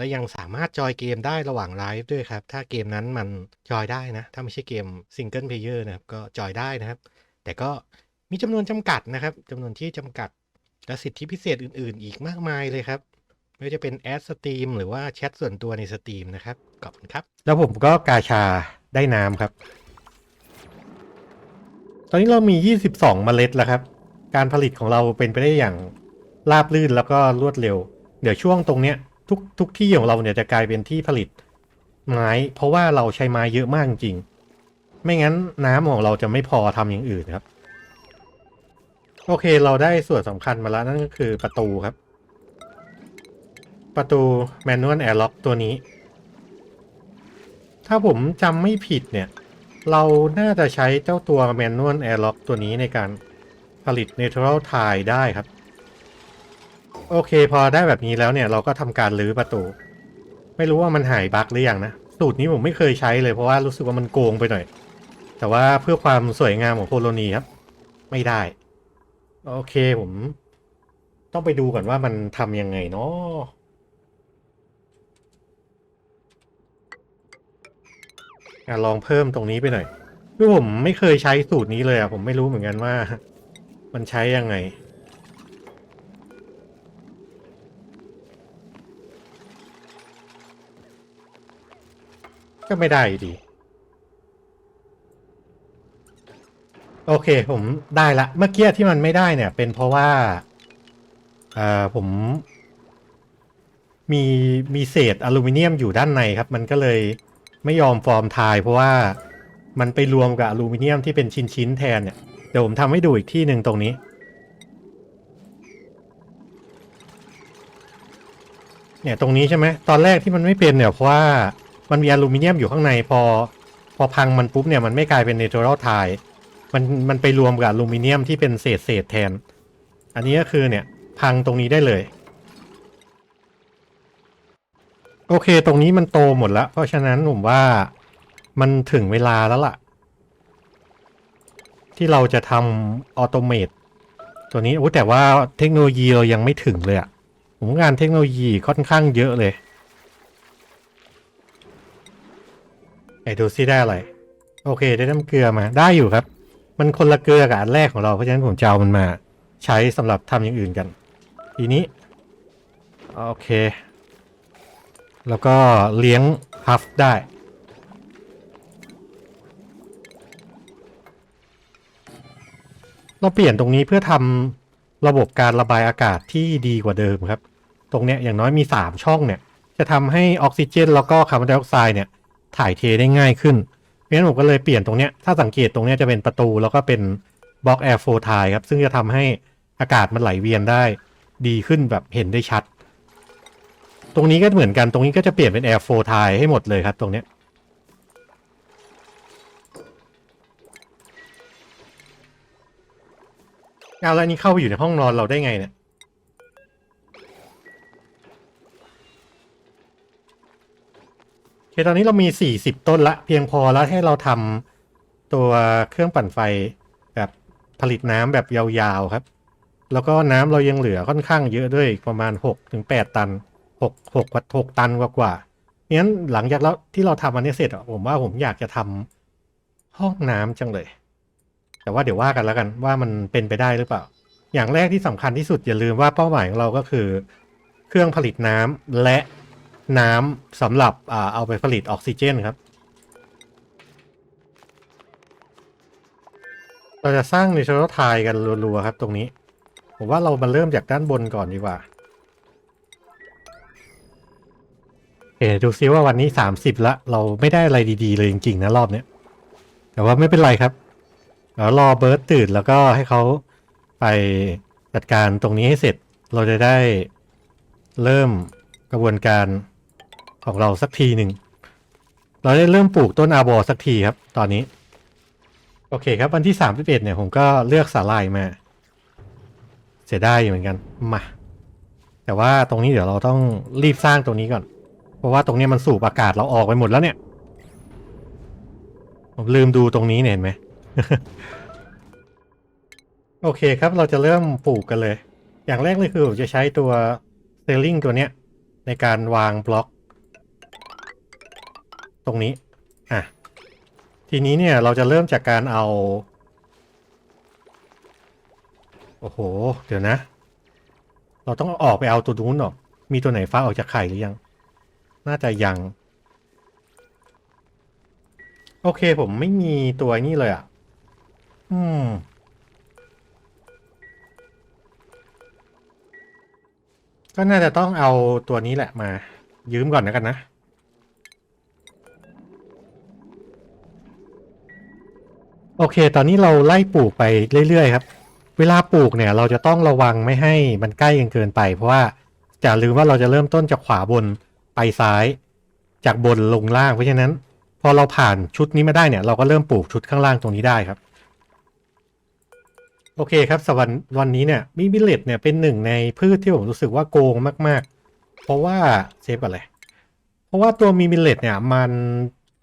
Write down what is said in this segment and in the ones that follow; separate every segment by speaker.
Speaker 1: และยังสามารถจอยเกมได้ระหว่างไลฟ์ด้วยครับ ถ้าเกมนั้นมันจอยได้นะ ถ้าไม่ใช่เกมซิงเกิลเพลเยอร์นะครับ ก็จอยได้นะครับ แต่ก็มีจำนวนจำกัดนะครับจำนวนที่จำกัด และสิทธิพิเศษอื่น ๆ อีกมากมายเลยครับไม่ว่าจะเป็นแอดสตรีมหรือว่าแชทส่วนตัวในสตรีมนะครับ ขอบคุณครับ แล้วผมก็กาชาได้น้ำครับ ตอนนี้เรามี 22 เมล็ดแล้วครับ การผลิตของเราเป็นไปได้อย่างราบรื่นแล้วก็รวดเร็ว เดี๋ยวช่วงตรงเนี้ย ทุกทุกที่ของเราเนี่ยจะกลายเป็นที่ผลิตไม้ เพราะว่าเราใช้ไม้เยอะมากจริงๆไม่งั้นน้ำของเราจะไม่พอทำอย่างอื่นครับ โอเคเราได้ส่วนสำคัญมาแล้วนั่นก็คือประตูครับ ประตู Manual Airlock ตัวนี้ ถ้าผมจำไม่ผิดเนี่ย เราน่าจะใช้เจ้าตัว Manual Airlock ตัวนี้ในการผลิต Natural Tile ได้ครับ โอเค พอได้แบบนี้แล้วเนี่ยเราก็ทำการรื้อประตู ไม่รู้ว่ามันหายบั๊กหรือยังนะสูตรนี้ผมไม่เคยใช้เลยเพราะว่ารู้สึกว่ามันโกงไปหน่อย แต่ว่าเพื่อความสวยงามของโคโลนีครับ ไม่ได้ โอเคผม ต้องไปดูก่อนว่ามันทำยังไงเนาะอะลองเพิ่มตรงนี้ไปหน่อยคือผมไม่เคยใช้สูตรนี้เลยอะผมไม่รู้เหมือนกันว่า มันใช้ยังไง ก็ไม่ได้ดี โอเค ผมได้ละ เมื่อกี้ที่มันไม่ได้เนี่ย เป็นเพราะว่าเอ่อผมมีมีเศษอลูมิเนียมอยู่ด้านในครับ มันก็เลยไม่ยอมฟอร์มทาย เพราะว่ามันไปรวมกับอลูมิเนียมที่เป็นชิ้นๆแทนเนี่ย เดี๋ยวผมทำให้ดูอีกที่หนึ่งตรงนี้ เนี่ยตรงนี้ใช่ไหมตอนแรกที่มันไม่เป็นเนี่ยเพราะว่า มันมีอลูมิเนียมอยู่ข้างในพอ พอพังมันปุ๊บเนี่ยมันไม่กลายเป็นเนเ u อรัลไทมันมันไปรวมกับอลูมิเนียมที่เป็นเศษเศษแทน อันนี้ก็คือเนี่ยพังตรงนี้ได้เลย โอเค ตรงนี้มันโตหมดแล้ว เพราะฉะนั้นผมว่ามันถึงเวลาแล้วล่ะ ที่เราจะทำออโตเมตตัวนี้โอ้แต่ว่าเทคโนโลยีเรายังไม่ถึงเลยอะผมงานเทคโนโลยีค่อนข้างเยอะเลย ดูซิได้อะไร โอเค ได้น้ำเกลือมา ได้อยู่ครับ มันคนละเกลือกับอันแรกของเรา เพราะฉะนั้นผมจะเอามันมา ใช้สำหรับทำอย่างอื่นกัน ทีนี้ โอเค แล้วก็เลี้ยงพัฟได้ เราเปลี่ยนตรงนี้เพื่อทำระบบการระบายอากาศที่ดีกว่าเดิมครับ ตรงเนี้ยอย่างน้อยมี 3 ช่องเนี่ย จะทำให้ออกซิเจน แล้วก็คาร์บอนไดออกไซด์เนี่ย ถ่ายเทได้ง่ายขึ้นเพราะฉะนั้นผมก็เลยเปลี่ยนตรงเนี้ยถ้าสังเกตตรงเนี้ยจะเป็นประตูแล้วก็เป็นบล็อกแอร์โฟทายครับ ซึ่งจะทำให้อากาศมันไหลเวียนได้ ดีขึ้นแบบเห็นได้ชัด ตรงนี้ก็เหมือนกันตรงนี้ก็จะเปลี่ยนเป็นแอร์โฟทายให้หมดเลยครับตรงเนี้ยเอาแล้วนนี้เข้าไปอยู่ในห้องนอนเราได้ไงเนี่ย โอเคตอนนี้เรามี 40 ต้นละ เพียงพอแล้วให้เราทำตัวเครื่องปั่นไฟแบบผลิตน้ำแบบยาวๆครับ แล้วก็น้ำเรายังเหลือค่อนข้างเยอะด้วยประมาณ6ถึง8ตัน 6 6วัด6ตันกว่ากว่าๆงั้นหลังจากเราที่เราทำอันนี้เสร็จผมว่าผมอยากจะทำห้องน้ำจังเลย แต่ว่าเดี๋ยวว่ากันแล้วกันว่ามันเป็นไปได้หรือเปล่า อย่างแรกที่สำคัญที่สุดอย่าลืมว่าเป้าหมายของเราก็คือ เครื่องผลิตน้ำและ น้ำสำหรับอ่าเอาไปผลิตออกซิเจนครับ เราจะสร้างในช r ทายกันรัวๆครับตรงนี้ ผมว่าเรามาเริ่มจากด้านบนก่อนดีกว่าเอ๋ดูซิว่าวันนี้ 30 ละ เราไม่ได้อะไรดีๆ เลยจริงๆนะรอบเนี้ยแต่ว่าไม่เป็นไรครับเดี๋ยวรอเบิร์ตตื่นแล้วก็ให้เขาไปจัดการตรงนี้ให้เสร็จ เราจะได้เริ่มกระบวนการ ของเราสักทีหนึ่ง เราได้เริ่มปลูกต้นอาบอสักทีครับ ตอนนี้ โอเคครับ วันที่สามสิบเอ็ดเนี่ยผมก็เลือกสาลายมา เสียดายอยู่เหมือนกัน มา แต่ว่าตรงนี้เดี๋ยวเราต้องรีบสร้างตรงนี้ก่อน เพราะว่าตรงนี้มันสูบอากาศเราออกไปหมดแล้วเนี่ย ผมลืมดูตรงนี้เนี่ยเห็นไหม โอเคครับเราจะเริ่มปลูกกันเลย อย่างแรกเลยคือผมจะใช้ตัวเซลลิงตัวเนี้ยในการวางบล็อก รงนี้อะทีนี้เนี่ยเราจะเริ่มจากการเอา โอ้โห เดี๋ยวนะ เราต้องออกไปเอาตัวนู้นออกมีตัวไหนฟ้าออกจากไข่หรือยัง น่าจะยัง โอเคผมไม่มีตัวนี้เลยอะ อืมก็น่าจะต้องเอาตัวนี้แหละมา ยืมก่อนนะกันนะ โอเค ตอนนี้เราไล่ปลูกไปเรื่อยๆครับ เวลาปลูกเนี่ยเราจะต้องระวังไม่ให้มันใกล้กันเกินไป เพราะว่าจะลืมว่าเราจะเริ่มต้นจากขวาบนไปซ้าย จากบนลงล่าง เพราะฉะนั้น พอเราผ่านชุดนี้มาได้เนี่ย เราก็เริ่มปลูกชุดข้างล่างตรงนี้ได้ครับ โอเคครับสวันวันนี้เนี่ยมิมิเลตเนี่ยเป็นหนึ่งในพืชที่ผมรู้สึกว่าโกงมาก ๆ เพราะว่าเซฟอนเลยเพราะว่าตัวมิมิเลตเนี่ยมัน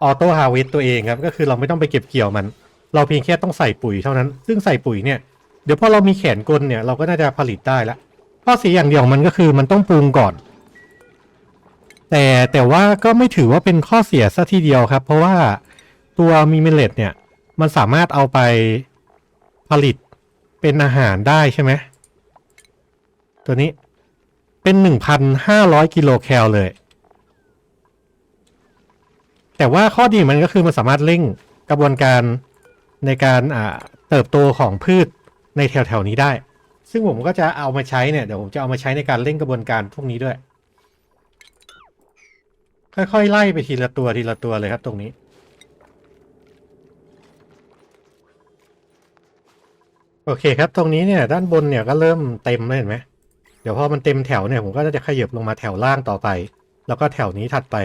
Speaker 1: ออโต้ฮาร์เวสตัวเองครับก็คือเราไม่ต้องไปเก็บเกี่ยวมัน เราเพียงแค่ต้องใส่ปุ๋ยเท่านั้น ซึ่งใส่ปุ๋ยเนี่ย เดี๋ยวพอเรามีแขนกลเนี่ยเราก็น่าจะผลิตได้ละข้อเสียอย่างเดียวมันก็คือมันต้องปรุงก่อน แต่แต่ว่าก็ไม่ถือว่าเป็นข้อเสียซะทีเดียวครับ เพราะว่าตัวมิมิเลตเนี่ย มันสามารถเอาไปผลิตเป็นอาหารได้ใช่ไหมตัวนี้เป็นหนึ่งพันห้าร้อยกิโลแคลเลย แต่ว่าข้อดีมันก็คือมันสามารถเร่งกระบวนการ ในการเติบโตของพืชในแถวๆนี้ได้ ซึ่งผมก็จะเอามาใช้เนี่ยเดี๋ยวผมจะเอามาใช้ในการเร่งกระบวนการพวกนี้ด้วย ค่อยๆไล่ไปทีละตัวทีละตัวเลยครับตรงนี้ โอเคครับตรงนี้เนี่ยด้านบนเนี่ยก็เริ่มเต็มแล้วเห็นไหมเดี๋ยวพอมันเต็มแถวเนี่ยผมก็จะขยับลงมาแถวล่างต่อไป แล้วก็แถวนี้ถัดไป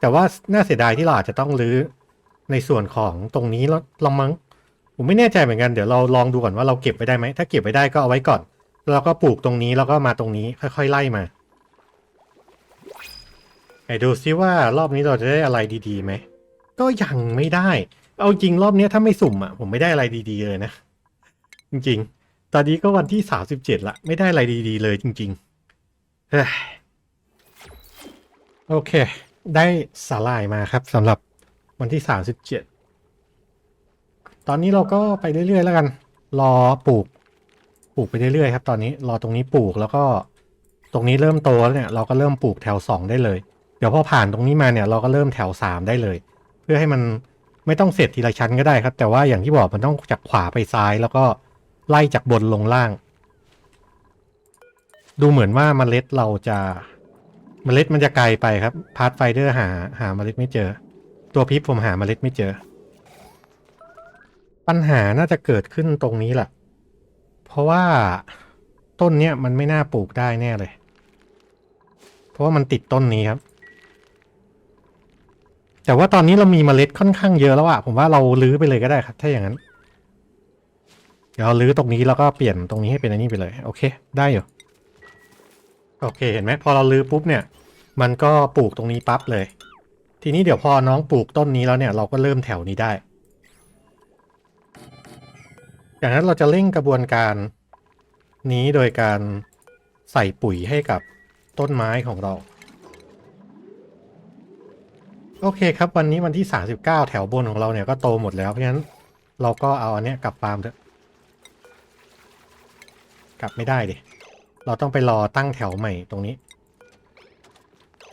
Speaker 1: แต่ว่าน่าเสียดายที่เราอาจจะต้องรื้อในส่วนของตรงนี้แล้วลองมั้ง ผมไม่แน่ใจเหมือนกันเดี๋ยวเราลองดูก่อนว่าเราเก็บไปได้ไหมถ้าเก็บไปได้ก็เอาไว้ก่อนแล้วก็ปลูกตรงนี้แล้วก็มาตรงนี้ค่อยๆไล่มาไหนดูซิว่ารอบนี้เราจะได้อะไรดีๆไหมก็ยังไม่ได้ เอาจริงรอบนี้ถ้าไม่สุ่มอะผมไม่ได้อะไรดีๆเลยนะ จริงๆ ตอนนี้ก็วันที่สามสิบเจ็ดละไม่ได้อะไรดีๆเลยจริงๆเฮ้ยโอเค ได้สาลายมาครับสำหรับวันที่สามสิบเจ็ด ตอนนี้เราก็ไปเรื่อยๆแล้วกัน รอปลูก ปลูกไปเรื่อยๆครับ ตอนนี้รอตรงนี้ปลูกแล้วก็ตรงนี้เริ่มโตแล้วเนี่ยเราก็เริ่มปลูกแถวสองได้เลย เดี๋ยวพอผ่านตรงนี้มาเนี่ยเราก็เริ่มแถวสามได้เลย เพื่อให้มันไม่ต้องเสร็จทีละชั้นก็ได้ครับ แต่ว่าอย่างที่บอกมันต้องจากขวาไปซ้ายแล้วก็ไล่จากบนลงล่าง ดูเหมือนว่าเมล็ดเราจะเมล็ดมันจะไกลไปครับพาร์ทไฟเดอร์หาหาเมล็ดไม่เจอ ตัวพิษผมหาเมล็ดไม่เจอ ปัญหาน่าจะเกิดขึ้นตรงนี้แหละ เพราะว่าต้นเนี้ยมันไม่น่าปลูกได้แน่เลย เพราะว่ามันติดต้นนี้ครับ แต่ว่าตอนนี้เรามีเมล็ดค่อนข้างเยอะแล้วอะผมว่าเราลื้อไปเลยก็ได้ครับ ถ้าอย่างนั้น เดี๋ยวเราลื้อตรงนี้แล้วก็เปลี่ยนตรงนี้ให้เป็นอันนี้ไปเลย โอเค ได้อยู่ โอเค เห็นไหมพอเราลื้อปุ๊บเนี่ย มันก็ปลูกตรงนี้ปั๊บเลย ทีนี้เดี๋ยวพอน้องปลูกต้นนี้แล้วเนี่ย เราก็เริ่มแถวนี้ได้ อย่างนั้นเราจะเร่งกระบวนการนี้โดยการใส่ปุ๋ยให้กับต้นไม้ของเรา โอเคครับวันนี้วันที่ 39 แถวบนของเราเนี่ยก็โตหมดแล้วเพราะฉะนั้นเราก็เอาอันเนี้ยกลับฟาร์มเถอะกลับไม่ได้ดิเราต้องไปรอตั้งแถวใหม่ตรงนี้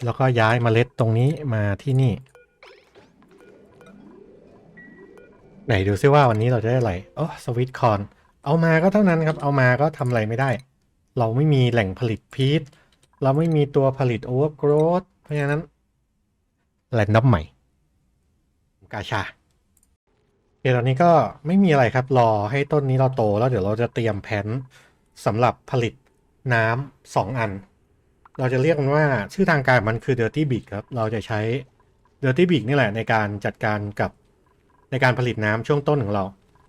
Speaker 1: แล้วก็ย้ายเมล็ดตรงนี้มาที่นี่ ไหนดูซิว่าวันนี้เราจะได้อะไรโอ้สวิตคอน เอามาก็เท่านั้นครับ เอามาก็ทำอะไรไม่ได้ เราไม่มีแหล่งผลิตพีชเราไม่มีตัวผลิตโอเวอร์โกรธเพราะฉะนั้นแรนดอมใหม่ กาชาโอเคตอนนี้ก็ไม่มีอะไรครับ รอให้ต้นนี้เราโตแล้วเดี๋ยวเราจะเตรียมแผนสำหรับผลิตน้ำสองอัน เราจะเรียกมันว่าชื่อทางการมันคือ Dirty Big ครับ เราจะใช้ Dirty Big นี่แหละในการจัดการกับ ในการผลิตน้ำช่วงต้นของเรา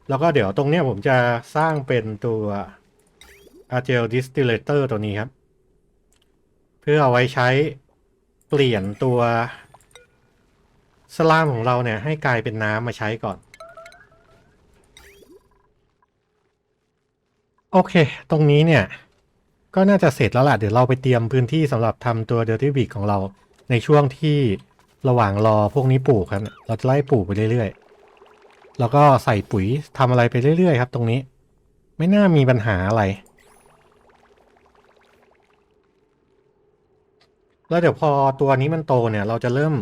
Speaker 1: แล้วก็เดี๋ยวตรงเนี้ยผมจะสร้างเป็นตัว a g e l Distillator ตัวนี้ครับ เพื่อเอาไว้ใช้เปลี่ยนตัวสลามของเราเนี่ยให้กลายเป็นน้ำมาใช้ก่อน โอเค ตรงนี้เนี่ย ก็น่าจะเสร็จแล้วล่ะ เดี๋ยวเราไปเตรียมพื้นที่สำหรับทำตัว Dirty Week ของเราในช่วงที่ระหว่างรอพวกนี้ปลูกครับ เราจะไล่ปลูกไปเรื่อยๆ แล้วก็ใส่ปุ๋ยทำอะไรไปเรื่อยๆครับ ตรงนี้ ไม่น่ามีปัญหาอะไร แล้วเดี๋ยวพอตัวนี้มันโตเนี่ย เราจะเริ่ม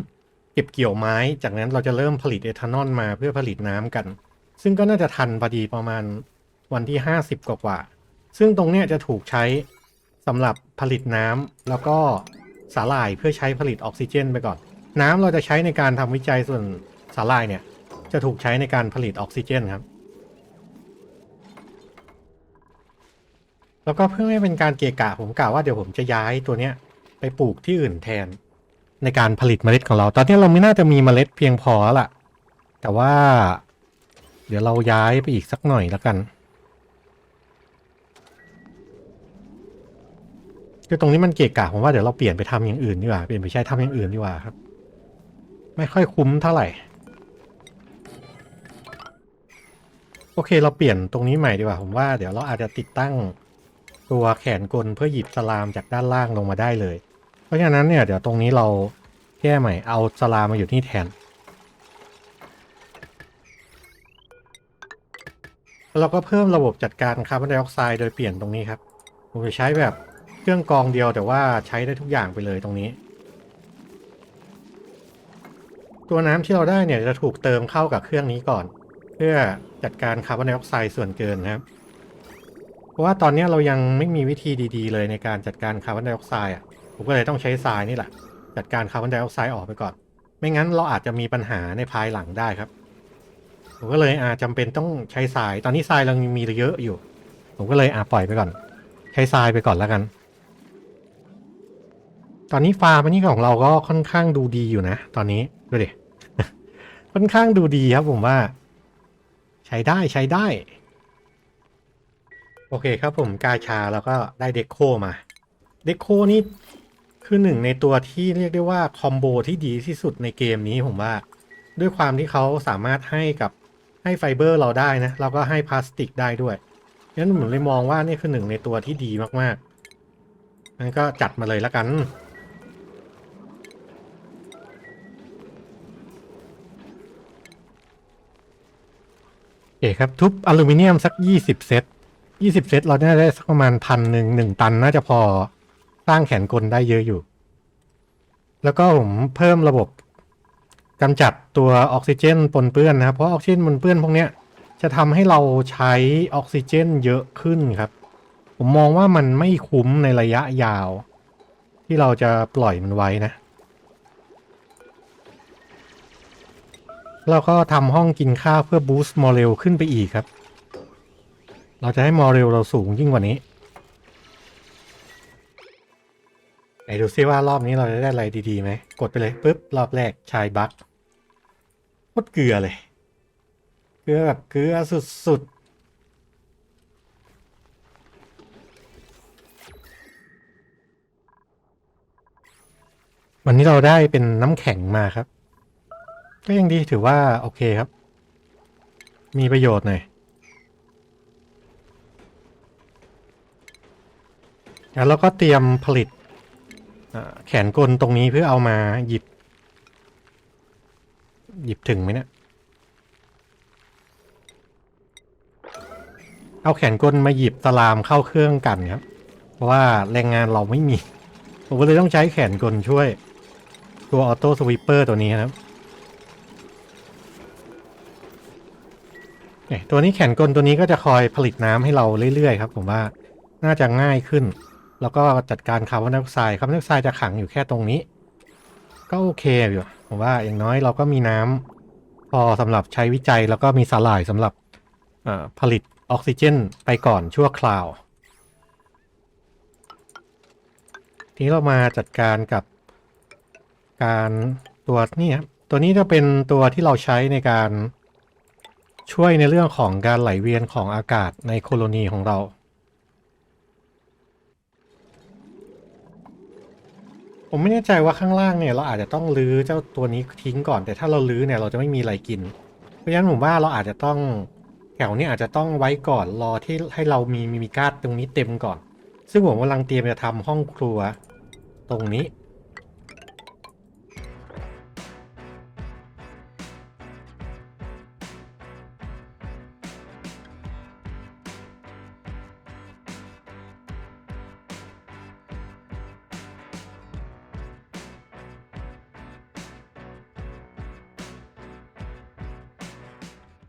Speaker 1: เก็บเกี่ยวไม้ จากนั้นเราจะเริ่มผลิตเอทานอลมาเพื่อผลิตน้ำกัน ซึ่งก็น่าจะทันพอดีประมาณวันที่ 50 กว่าๆซึ่งตรงเนี้ยจะถูกใช้สำหรับผลิตน้ำแล้วก็สาหร่ายเพื่อใช้ผลิตออกซิเจนไปก่อน น้ำเราจะใช้ในการทำวิจัยส่วนสาหร่ายเนี่ย จะถูกใช้ในการผลิตออกซิเจนครับ แล้วก็เพื่อไม่เป็นการเกะกะผมกล่าวว่าเดี๋ยวผมจะย้ายตัวเนี้ยไปปลูกที่อื่นแทนในการผลิตเมล็ดของเรา ตอนนี้เราไม่น่าจะมีเมล็ดเพียงพอล่ะแต่ว่า เดี๋ยวเราย้ายไปอีกสักหน่อยแล้วกัน คือตรงนี้มันเกะกะผมว่าเดี๋ยวเราเปลี่ยนไปทำอย่างอื่นดีกว่า เปลี่ยนไปใช้ทำอย่างอื่นดีกว่าครับ ไม่ค่อยคุ้มเท่าไหร่ โอเคเราเปลี่ยนตรงนี้ใหม่ดีกว่า ผมว่าเดี๋ยวเราอาจจะติดตั้งตัวแขนกลเพื่อหยิบสลามจากด้านล่างลงมาได้เลย เพราะฉะนั้นเนี่ยเดี๋ยวตรงนี้เราแก้ใหม่เอาสลามมาอยู่ที่แทนเราก็เพิ่มระบบจัดการคาร์บอนไดออกไซด์โดยเปลี่ยนตรงนี้ครับ ผมจะใช้แบบเครื่องกรองเดียวแต่ว่าใช้ได้ทุกอย่างไปเลยตรงนี้ ตัวน้ำที่เราได้เนี่ยจะถูกเติมเข้ากับเครื่องนี้ก่อน พื่อจัดการคาร์บอนไดออกไซด์ส่วนเกินนะครับ เพราะว่าตอนนี้เรายังไม่มีวิธีดี ๆ เลยในการจัดการคาร์บอนไดออกไซด์อะ ผมก็เลยต้องใช้ทรายนี่แหละ จัดการคาร์บอนไดออกไซด์ออกไปก่อน ไม่งั้นเราอาจจะมีปัญหาในภายหลังได้ครับ ผมก็เลยอาจจำเป็นต้องใช้ทราย ตอนนี้ทรายเรายังมีเยอะอยู่ ผมก็เลยอาปล่อยไปก่อน ใช้ทรายไปก่อนแล้วกัน ตอนนี้ฟาร์มอันนี้ของเราก็ค่อนข้างดูดีอยู่นะ ตอนนี้ดูดิ ค่อนข้างดูดีครับผมว่า ใช้ได้ใช้ได้ โอเคครับผมกาชาแล้วก็ได้เดโคมา เดโคนี่คือหนึ่งในตัวที่เรียกได้ว่าคอมโบที่ดีที่สุดในเกมนี้ผมว่า ด้วยความที่เขาสามารถให้กับให้ไฟเบอร์เราได้นะแล้วก็ให้พลาสติกได้ด้วยงั้นผมเลยมองว่านี่คือหนึ่งในตัวที่ดีมากๆงั้นก็จัดมาเลยแล้วกัน โอเคครับ ทุบอลูมิเนียมสักยี่สิบเซตยี่สิบเซตเราน่าจะได้สักประมาณพันหนึ่งหนึ่งตันน่าจะพอสร้างแขนกลได้เยอะอยู่ แล้วก็ผมเพิ่มระบบกำจัดตัวออกซิเจนปนเปื้อนนะครับเพราะออกซิเจนปนเปื้อนพวกเนี้ยจะทำให้เราใช้ออกซิเจนเยอะขึ้นครับ ผมมองว่ามันไม่คุ้มในระยะยาว ที่เราจะปล่อยมันไว้นะ เราก็ทำห้องกินข้าวเพื่อบูสต์มอเรลขึ้นไปอีกครับ เราจะให้มอเรลเราสูงยิ่งกว่านี้ไหนดูซิว่ารอบนี้เราจะได้อะไรดีๆไหม กดไปเลยปุ๊บ รอบแรกชายบัคโคตรเกลือเลย เกลือแบบเกลือสุดๆ วันนี้เราได้เป็นน้ำแข็งมาครับ ก็ยังดีถือว่าโอเคครับ มีประโยชน์หน่อยแล้วเราก็เตรียมผลิตแขนกลตรงนี้เพื่อเอามาหยิบ หยิบถึงไหมเนะี่ยเอาแขนกลมาหยิบสลามเข้าเครื่องกันครับ เพราะว่าแรงงานเราไม่มี ผมก็เลยต้องใช้แขนกลช่วย ตัวออโต้สวิปเปอร์ตัวนี้ครับ เนี่ยตัวนี้แขนกลตัวนี้ก็จะคอยผลิตน้ำให้เราเรื่อยๆครับ ผมว่าน่าจะง่ายขึ้น แล้วก็จัดการคาร์บอนไดออกไซด์คาร์บอนไดออกไซด์จะขังอยู่แค่ตรงนี้ ก็โอเคอยู่ผมว่าอย่างน้อยเราก็มีน้ำพอสำหรับใช้วิจัยแล้วก็มีสาหร่ายสำหรับผลิตออกซิเจนไปก่อนชั่วคราว ทีนี้เรามาจัดการกับการตัวนี่ครับตัวนี้จะเป็นตัวที่เราใช้ในการ ช่วยในเรื่องของการไหลเวียนของอากาศในโคโลนีของเราผมไม่แน่ใจว่าข้างล่างเนี่ยเราอาจจะต้องรื้อเจ้าตัวนี้ทิ้งก่อน แต่ถ้าเรารื้อเนี่ยเราจะไม่มีอะไรกิน เพราะฉะนั้นผมว่าเราอาจจะต้องแถวเนี้อาจจะต้องไว้ก่อนรอที่ให้เรามีมีมีการ์ดตรงนี้เต็มก่อน ซึ่งผมกำลังเตรียมจะทำห้องครัวตรงนี้